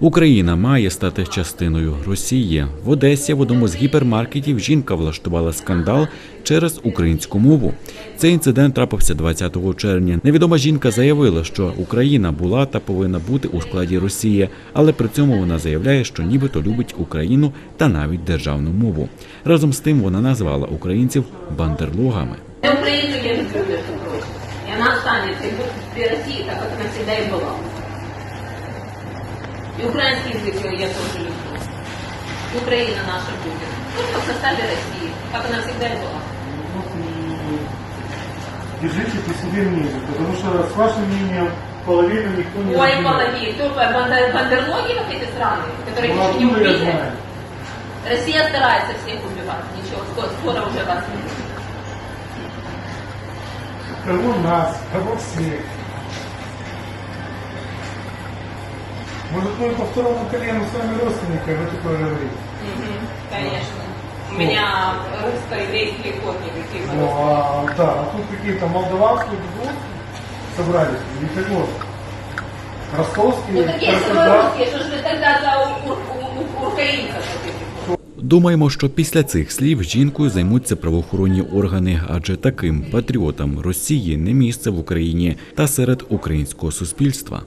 Україна має стати частиною Росії. В Одесі в одному з гіпермаркетів жінка влаштувала скандал через українську мову. Цей інцидент трапився 20 червня. Невідома жінка заявила, що Україна була та повинна бути у складі Росії, але при цьому вона заявляє, що нібито любить Україну та навіть державну мову. Разом з тим вона назвала українців бандерлогами. Я Украину я люблю, между прочим. И она останется и будет при России, так как она всегда и была. И украинский язык я тоже люблю. И Украина наша будет. Только в составе России, как она всегда и была. И держите при себе мнение, потому что с вашим мнением половину никто не Ой, разделяет. половин, только бандер- бандерлоги вот эти страны, которые Ну, еще не убили. Россия старается всех убивать. Ничего, скоро, скоро уже вас не будет. Кого нас, кого всех. Может, мы по второму колену с вами родственники, а вы такое говорите. Мгм, Конечно. У меня русско-еврейские корни какие-то. Ну, а, да, а тут какие-то молдаванские белорусы собрались, или кого? Ростовские, Ну какие же вы Краснодар. русские, что же вы тогда за у- у- у- украинцев вот этих? Думаємо, що після цих слів жінкою займуться правоохоронні органи, адже таким патріотам Росії не місце в Україні та серед українського суспільства.